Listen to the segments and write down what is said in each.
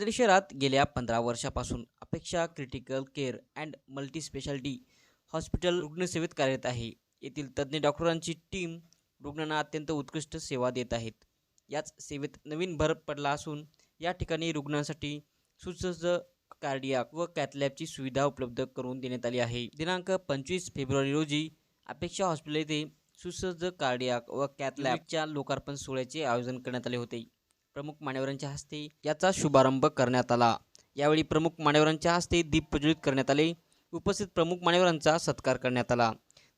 नांदेड शहरात गेल्या पंधरा वर्षापासून Apeksha critical care and multispeciality hospital रुग्णसेवेत कार्यरत आहे. येथील तज्ज्ञ डॉक्टरांची टीम रुग्णांना अत्यंत उत्कृष्ट सेवा देत आहेत. याच सेवेत नवीन भर पडला असून या ठिकाणी रुग्णांसाठी सुसज्ज कार्डियाक व कॅथलॅबची सुविधा उपलब्ध करून देण्यात आली आहे. दिनांक पंचवीस फेब्रुवारी रोजी अपेक्षा हॉस्पिटल येथे सुसज्ज कार्डियाक व कॅथलॅबच्या लोकार्पण सोहळ्याचे आयोजन करण्यात आले होते. प्रमुख मान्यवरांच्या हस्ते याचा शुभारंभ करण्यात आला. यावेळी प्रमुख मान्यवरांच्या हस्ते दीप प्रज्वलित करण्यात आले. उपस्थित प्रमुख मान्यवरांचा सत्कार करण्यात आला.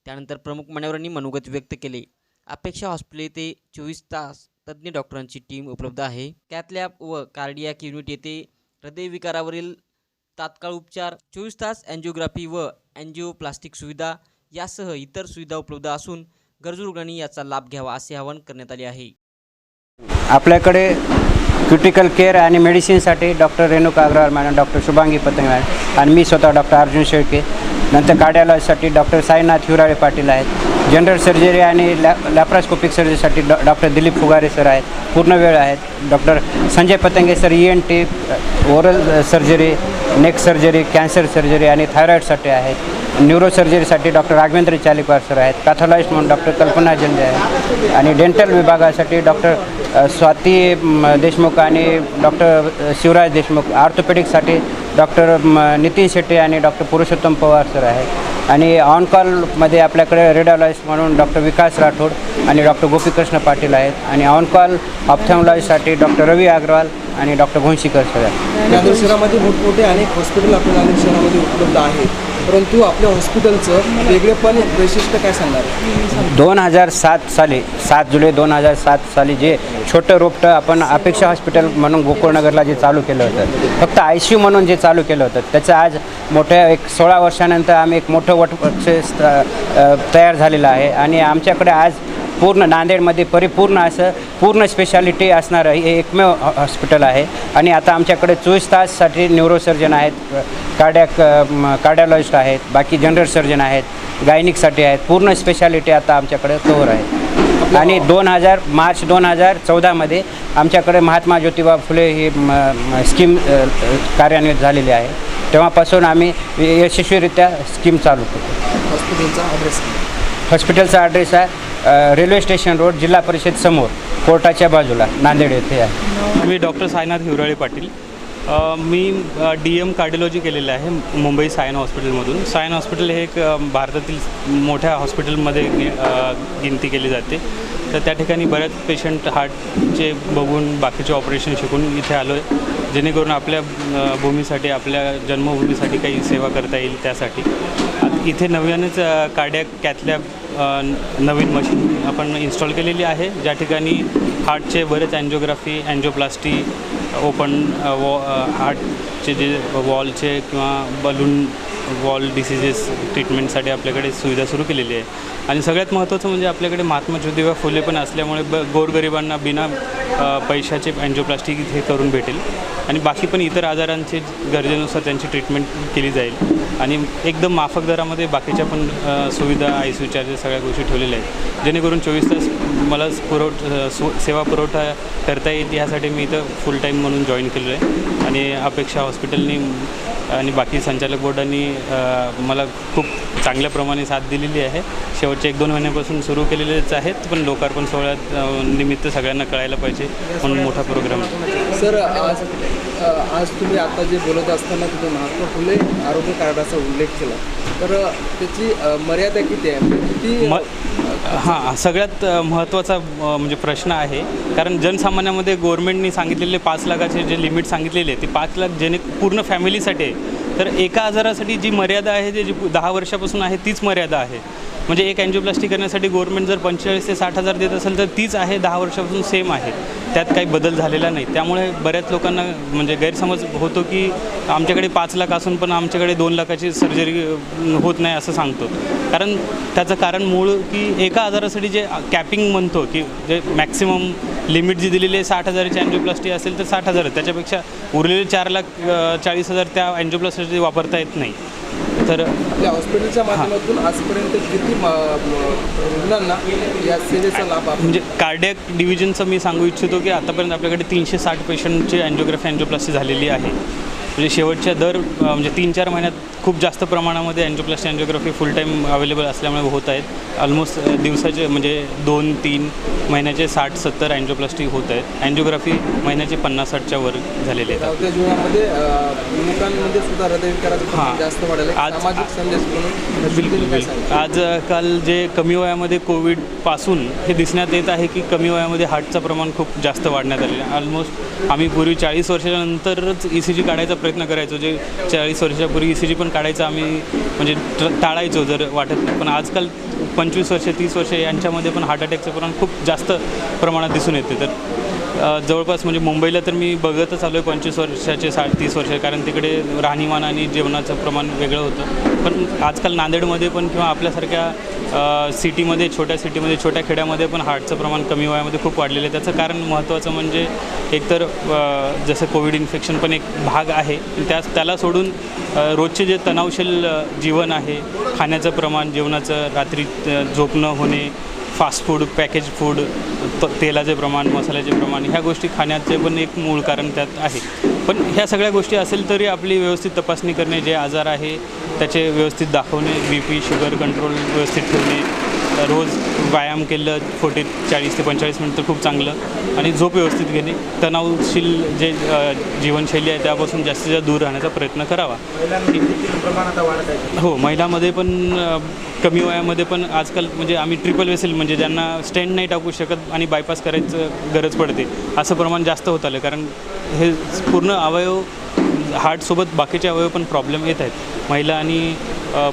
त्यानंतर प्रमुख मान्यवरांनी मनोगत व्यक्त केले. अपेक्षा हॉस्पिटल येथे चोवीस तास तज्ज्ञ डॉक्टरांची टीम उपलब्ध आहे. कॅथलॅब व कार्डियाक युनिट येथे हृदयविकारावरील तात्काळ उपचार चोवीस तास अँजिओग्राफी व अँजिओप्लास्टिक सुविधा यासह इतर सुविधा उपलब्ध असून गरजू रुग्णांनी याचा लाभ घ्यावा असे आवाहन करण्यात आले आहे. आपल्याकडे क्रिटिकल केअर आणि मेडिसिनसाठी doctor Renuka Agarwal madam doctor Shubhangi Patang madam आणि मी स्वतः डॉक्टर अर्जुन शेळके. नंतर कार्डिओलॉजीसाठी डॉक्टर साईनाथ हिवराळे पाटील आहेत. जनरल सर्जरी आणि लॅ लॅप्रास्कोपिक सर्जरीसाठी डॉ डॉक्टर दिलीप फुगारे सर आहेत. पूर्ण वेळ आहेत. Doctor Sanjay Patange sir E N T oral surgery neck surgery cancer surgery आणि थायरॉईडसाठी आहेत. न्यूरो सर्जरीसाठी डॉक्टर राघवेंद्र चालिकवार सर आहेत. पॅथॉलॉजिस्ट म्हणून डॉक्टर कल्पना जंजे आहेत. आणि डेंटल विभागासाठी डॉक्टर स्वाती देशमुख आणि डॉक्टर शिवराज देशमुख ऑर्थोपेडिकसाठी डॉक्टर नितीन शेट्टी आणि डॉक्टर पुरुषोत्तम पवार सर आहेत आणि ऑन कॉलमध्ये आपल्याकडे रेडिओलॉजिस्ट म्हणून डॉक्टर विकास राठोड आणि डॉक्टर गोपीकृष्ण पाटील आहेत. आणि ऑन कॉल ऑप्थॅमॉलॉजीसाठी डॉक्टर रवी अग्रवाल आणि डॉक्टर घोंशीकर सर आहेत. नांदेड शहरामध्ये मोठमोठे अनेक हॉस्पिटल आपल्या नांदेड शहरामध्ये उपलब्ध आहेत. परंतु आपल्या हॉस्पिटलचं वेगळेपण वैशिष्ट्य काय सांगणार? दोन हजार सात साली सात जुलै दोन हजार सात साली जे छोटं रोपटं आपण अपेक्षा हॉस्पिटल म्हणून गोकुळनगरला जे चालू केलं होतं फक्त आय सी यू म्हणून जे चालू केलं होतं त्याचं आज मोठ्या एक सोळा वर्षानंतर आम्ही एक मोठं वट वृक्ष तयार झालेलं आहे आणि आमच्याकडे आज पूर्ण नांदेडमध्ये परिपूर्ण असं पूर्ण स्पेशालिटी असणारं हे एकमेव हॉस्पिटल आहे. आणि आता आमच्याकडे चोवीस ताससाठी न्यूरोसर्जन आहेत. कार्डियाक कार्डिओलॉजिस्ट आहेत. बाकी जनरल सर्जन आहेत. गायनिकसाठी आहेत. पूर्ण स्पेशालिटी आता आमच्याकडे कवर आहे. आणि दोन हजार मार्च दोन हजार चौदामध्ये आमच्याकडे महात्मा ज्योतिबा फुले ही स्कीम कार्यान्वित झालेली आहे. तेव्हापासून आम्ही यशस्वीरित्या स्कीम चालू करतो हॉस्पिटलचा ॲड्रेस हॉस्पिटलचा ॲड्रेस आहे. Railway station road Zilla Parishad समोर कोर्टाच्या बाजूला नांदेड येथे आहे. मी डॉक्टर साईनाथ हिवराळे पाटील. मी डी एम कार्डिओलॉजी केलेलं आहे मुंबई सायन हॉस्पिटलमधून. सायन हॉस्पिटल हे एक भारतातील मोठ्या हॉस्पिटलमध्ये गिनती केली जाते. तर त्या ठिकाणी बऱ्याच पेशंट हार्टचे बघून बाकीचे ऑपरेशन शिकून इथे आलो आहे जेणेकरून आपल्या भूमीसाठी आपल्या जन्मभूमीसाठी काही सेवा करता येईल त्यासाठी. इथे नव्यानेच कार्डिया कॅथलॅब नवीन मशीन आपण इन्स्टॉल केलेली आहे. ज्या ठिकाणी हार्टचे बरेच अँजिओग्राफी अँजिओप्लास्टी ओपन वॉ हार्टचे जे वॉलचे किंवा बलून वॉल डिसिजेस ट्रीटमेंटसाठी आपल्याकडे सुविधा सुरू केलेली आहे. आणि सगळ्यात महत्त्वाचं म्हणजे आपल्याकडे महात्मा ज्योतिबा फुले पण असल्यामुळे ब गोरगरिबांना बिना पैशाचे अँजिओप्लास्टिक हे करून भेटेल. आणि बाकी पण इतर आजारांचे गरजेनुसार त्यांची ट्रीटमेंट केली जाईल. आणि एकदम माफक दरामध्ये बाकीच्या पण सुविधा आय सी चार्जेस सगळ्या गोष्टी ठेवलेल्या आहेत. जेणेकरून चोवीस तास मला पुरवठ सु सेवा पुरवठा करता येईल यासाठी मी इथं फुल टाईम म्हणून जॉईन केलेलं आहे. आणि अपेक्षा हॉस्पिटलनी आणि बाकी संचालक बोर्डांनी मला खूप चांगल्या प्रमाणे साथ दिलेली आहे. शेवटचे एक दोन महिन्यापासून सुरू केलेलेच आहेत पण लोकार्पण सोहळ्यात निमित्त सगळ्यांना कळायला पाहिजे म्हणून मोठा प्रोग्राम. सर आज आज तुम्ही आता जे बोलत असताना तुम्ही महात्मा फुले आरोग्य कार्डाचा उल्लेख केला. तर त्याची मर्यादा किती आहे? म्हणजे ती म हां सगळ्यात महत्त्वाचा म्हणजे प्रश्न आहे. कारण जनसामान्यामध्ये गव्हर्मेंटनी सांगितलेले पाच लाखाचे जे लिमिट सांगितलेले आहे ते पाच लाख जेणे पूर्ण फॅमिलीसाठी आहे. तर एका आजारासाठी जी मर्यादा आहे जे जी दहा वर्षापासून आहे तीच मर्यादा आहे. म्हणजे एक अँजिओप्लास्टी करण्यासाठी गव्हर्मेंट जर पंचेचाळीस ते साठ हजार देत असेल तर तीच आहे दहा वर्षापासून सेम आहे. त्यात काही बदल झालेला नाही. त्यामुळे बऱ्याच लोकांना म्हणजे गैरसमज होतो की आमच्याकडे पाच लाख असून पण आमच्याकडे दोन लाखाची सर्जरी होत नाही असं सांगतो. कारण त्याचं कारण मूळ की एका आजारासाठी जे कॅपिंग म्हणतो की जे मॅक्सिमम लिमिट जी दिलेली आहे साठ हजाराची अँजिओप्लास्टी असेल तर साठ हजार. त्याच्यापेक्षा उरलेले चार लाख चाळीस हजार त्या अँजिओप्लास्टी वापरता येत नाही. तर आपल्या हॉस्पिटलच्या माध्यमातून आजपर्यंत किती रुग्णांना या सेवेचा लाभ म्हणजे कार्डियक डिव्हिजनचं मी सांगू इच्छितो की आतापर्यंत आपल्याकडे तीनशे साठ पेशंटची अँजिओग्राफी अँजिओप्लास्टी झालेली आहे. म्हणजे शेवटच्या दर म्हणजे तीन चार महिन्यात खूप जास्त प्रमाणामध्ये angioplasty angiography full time available असल्यामुळे होत आहेत. ऑलमोस्ट दिवसाचे म्हणजे दोन तीन महिन्याचे साठ सत्तर अँजिओप्लास्टी होत आहेत. अँजिओग्राफी महिन्याचे पन्नास साठच्या वर झालेले आहेत. धावत्या जीवनामध्ये अ, युवकांमध्ये सुद्धा हृदयविकाराचं प्रमाण हां. जास्त वाढेल आज- सामाजिक संदेश म्हणून बिलकुल बिलकुल. सांगाल? आजकाल जे कमी वयामध्ये कोविडपासून हे दिसण्यात येत आहे की कमी वयामध्ये हार्टचं प्रमाण खूप जास्त वाढण्यात आलेलं आहे. ऑलमोस्ट आम्ही पूर्वी चाळीस वर्षाच्या नंतरच ई सी जी काढायचा प्रयत्न करायचो जे चाळीस वर्षापूर्वी ई सी जी पण काढायचं आम्ही म्हणजे टाळायचो जर वाटत नाही पण आजकाल पंचवीस वर्ष तीस वर्ष यांच्यामध्ये पण हार्ट अटॅकचं प्रमाण खूप जास्त प्रमाणात दिसून येते. तर जवळपास म्हणजे मुंबईला तर मी बघतच आलो आहे पंचवीस वर्षाचे साठ तीस वर्ष कारण तिकडे राहणीमान आणि जेवणाचं प्रमाण वेगळं होतं. पण आजकाल नांदेडमध्ये पण किंवा आपल्यासारख्या सिटीमध्ये छोट्या सिटीमध्ये छोट्या खेड्यामध्ये पण हार्टचं प्रमाण कमी वयामध्ये खूप वाढलेलं आहे. त्याचं कारण महत्त्वाचं म्हणजे एकतर जसं कोविड इन्फेक्शन पण एक भाग आहे. त्या त्याला सोडून रोजचे जे तणावशील जीवन आहे खाण्याचं प्रमाण जेवणाचं रात्री झोपणं होणे फास्ट फूड पॅकेज फूड त तेलाचे प्रमाण मसाल्याचे प्रमाण ह्या गोष्टी खाण्याचे पण एक मूळ कारण त्यात आहे. पण ह्या सगळ्या गोष्टी असेल तरी आपली व्यवस्थित तपासणी करणे जे आजार आहे त्याचे व्यवस्थित दाखवणे बी पी शुगर कंट्रोल व्यवस्थित ठेवणे रोज व्यायाम केलं फोर्टी चाळीस ते पंचेचाळीस मिनटं खूप चांगलं. आणि झोप व्यवस्थित घेणे तणावशील जे जीवनशैली आहे त्यापासून जास्तीत जास्त दूर राहण्याचा प्रयत्न करावा. हो महिलामध्ये पण कमी वयामध्ये पण आजकाल म्हणजे आम्ही ट्रिपल वेसेल म्हणजे ज्यांना स्टेंट नाही टाकू शकत आणि बायपास करायचं गरज पडते असं प्रमाण जास्त होत आलं कारण हे पूर्ण अवयव हार्टसोबत बाकीचे अवयव पण प्रॉब्लेम येत आहेत. महिला आणि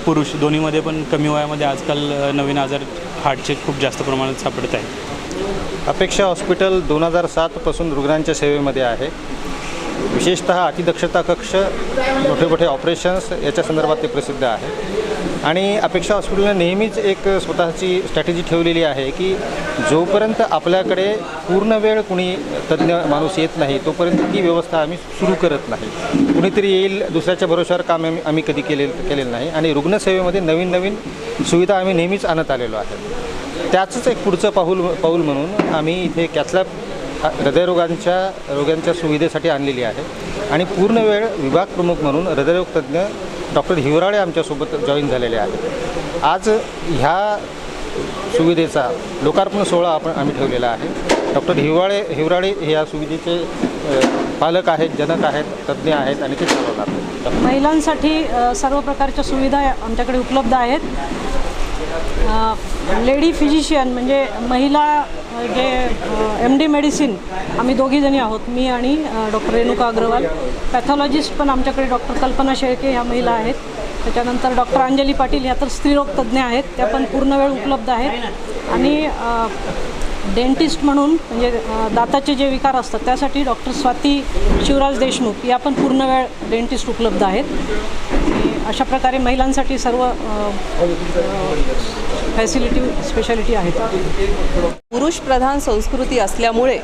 पुरुष दोन्हीमध्ये पण कमी वयामध्ये आजकाल नवीन आजार हार्टचे खूप जास्त प्रमाणात सापडत आहेत. अपेक्षा हॉस्पिटल दोन हजार सातपासून रुग्णांच्या सेवेमध्ये आहे. विशेषतः अतिदक्षता कक्ष मोठे मोठे ऑपरेशन्स याच्या संदर्भात ते प्रसिद्ध आहे. आणि अपेक्षा हॉस्पिटलने नेहमीच एक स्वतःची स्ट्रॅटेजी ठेवलेली आहे की जोपर्यंत आपल्याकडे पूर्ण वेळ कुणी तज्ज्ञ माणूस येत नाही तोपर्यंत ती व्यवस्था आम्ही सुरू करत नाही. कुणीतरी येईल दुसऱ्याच्या भरोशावर काम आम्ही आम्ही कधी केले केलेलं नाही. आणि रुग्णसेवेमध्ये नवीन नवीन सुविधा आम्ही नेहमीच आणत आलेलो आहे. त्याचंच एक पुढचं पाऊल पाऊल म्हणून आम्ही इथे कॅथलॅब हृदयरोगांच्या रोगांच्या सुविधेसाठी आणलेली आहे. आणि पूर्ण वेळ विभाग प्रमुख म्हणून हृदयरोग तज्ज्ञ डॉक्टर हिवराळे आमच्यासोबत जॉईन झालेले आहेत. आज ह्या सुविधेचा लोकार्पण सोहळा आपण आम्ही ठेवलेला आहे. डॉक्टर हिवाळे हिवराळे हे या सुविधेचे पालक आहेत जनक आहेत तज्ज्ञ आहेत आणि ते चालवणार महिलांसाठी सर्व प्रकारच्या सुविधा आमच्याकडे उपलब्ध आहेत. लेडी फिजिशियन म्हणजे महिला जे एम डी मेडिसिन आम्ही दोघीजणी आहोत मी आणि डॉक्टर रेणुका अग्रवाल. पॅथॉलॉजिस्ट पण आमच्याकडे डॉक्टर कल्पना शेळके ह्या महिला आहेत. त्याच्यानंतर डॉक्टर अंजली पाटील ह्या तर स्त्रीरोग तज्ज्ञ आहेत. त्या पण पूर्ण वेळ उपलब्ध आहेत. आणि डेंटिस्ट म्हणून म्हणजे दाताचे जे विकार असतात त्यासाठी डॉक्टर स्वाती शिवराज देशमुख या पण पूर्ण वेळ डेंटिस्ट उपलब्ध आहेत. अशा प्रकारे महिलांसाठी सर्व फॅसिलिटी स्पेशालिटी आहेत. पुरुषप्रधान संस्कृती असल्यामुळे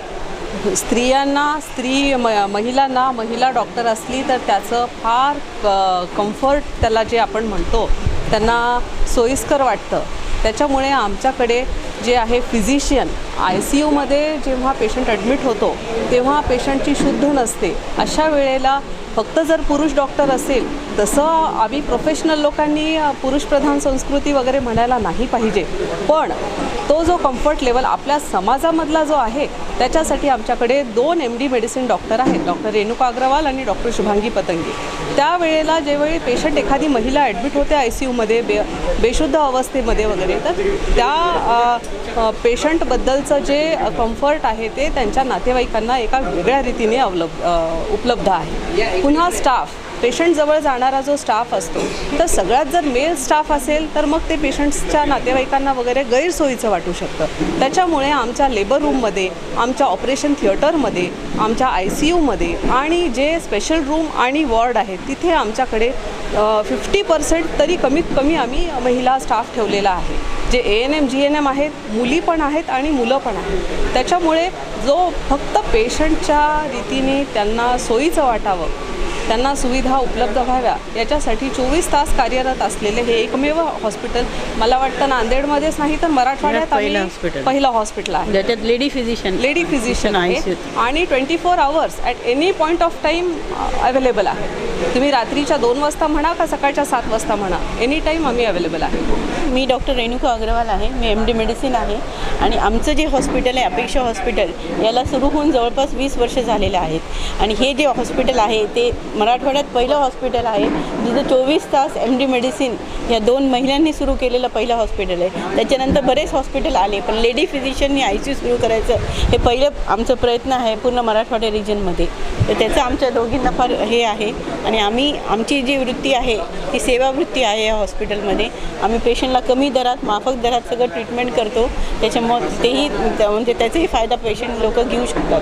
स्त्रियांना स्त्री म महिलांना महिला डॉक्टर असली तर त्याचं फार क कम्फर्ट त्याला जे आपण म्हणतो त्यांना सोयीस्कर वाटतं. त्याच्यामुळे आमच्याकडे जे आहे फिजिशियन आय सी यूमध्ये जेव्हा पेशंट ॲडमिट होतो तेव्हा पेशंटची शुद्ध नसते. अशा वेळेला फक्त जर पुरुष डॉक्टर असेल तसं आम्ही प्रोफेशनल लोकांनी पुरुषप्रधान संस्कृती वगैरे म्हणायला नाही पाहिजे. पण तो जो कम्फर्ट लेवल आपल्या समाजामधला जो आहे त्याच्यासाठी आमच्याकडे दोन एम डी मेडिसिन डॉक्टर आहेत डॉक्टर रेणुका अग्रवाल आणि डॉक्टर शुभांगी पतंगी. त्यावेळेला जेवेळी पेशंट एखादी महिला ॲडमिट होते आय सी यूमध्ये बे बेशुद्ध अवस्थेमध्ये वगैरे तर त्या पेशंटबद्दलचं जे कम्फर्ट आहे ते त्यांच्या नातेवाईकांना एका वेगळ्या रीतीने अवलंब उपलब्ध आहे. पुन्हा स्टाफ पेशंटजवळ जाणारा जो स्टाफ असतो तर सगळ्यात जर मेल स्टाफ असेल तर मग ते पेशंट्सच्या नातेवाईकांना वगैरे गैरसोयीचं वाटू शकतं. त्याच्यामुळे आमच्या लेबर रूममध्ये आमच्या ऑपरेशन थिएटरमध्ये आमच्या आय सी यूमध्ये आणि जे स्पेशल रूम आणि वॉर्ड आहेत तिथे आमच्याकडे फिफ्टी पर्सेंट तरी कमीत कमी आम्ही महिला स्टाफ ठेवलेला आहे. जे A N M G N M आहेत मुली पण आहेत आणि मुलं पण आहेत. त्याच्यामुळे जो फक्त पेशंटच्या रीतीने त्यांना सोयीचं वाटावं त्यांना सुविधा उपलब्ध व्हाव्या. याच्यासाठी चोवीस तास कार्यरत असलेले हे एकमेव हॉस्पिटल मला वाटतं नांदेडमध्येच नाही तर मराठवाड्यात पहिलं आम्ही hospital. पहिलं हॉस्पिटल आहे. ज्याच्यात लेडी फिजिशियन लेडी फिजिशियन आहे. आणि twenty four hours at any point of time available आहे. तुम्ही रात्रीच्या दोन वाजता म्हणा का सकाळच्या सात वाजता म्हणा एनी टाईम आम्ही अवेलेबल आहे. मी डॉक्टर रेणुका अग्रवाल आहे. मी एम डी मेडिसिन आहे. आणि आमचं जे हॉस्पिटल आहे अपेक्षा हॉस्पिटल याला सुरू होऊन जवळपास वीस वर्ष झालेले आहेत. आणि हे जे हॉस्पिटल आहे ते मराठवाड्यात पहिलं हॉस्पिटल आहे जिथं चोवीस तास एम डी मेडिसिन या दोन महिलांनी सुरू केलेलं पहिलं हॉस्पिटल आहे. त्याच्यानंतर बरेच हॉस्पिटल आले पण लेडी फिजिशियननी आय सी यू सुरू करायचं हे पहिलं आमचं प्रयत्न आहे पूर्ण मराठवाडा रिजनमध्ये तर त्याचं आमच्या दोघींना फार हे आहे आणि आम्ही आमची जी वृत्ती आहे ती सेवावृत्ती आहे या हॉस्पिटलमध्ये. आम्ही पेशंटला कमी दरात माफक दरात सगळं ट्रीटमेंट करतो. त्याच्यामुळे तेही त्या- म्हणजे त्याचाही फायदा पेशंट लोक घेऊ शकतात.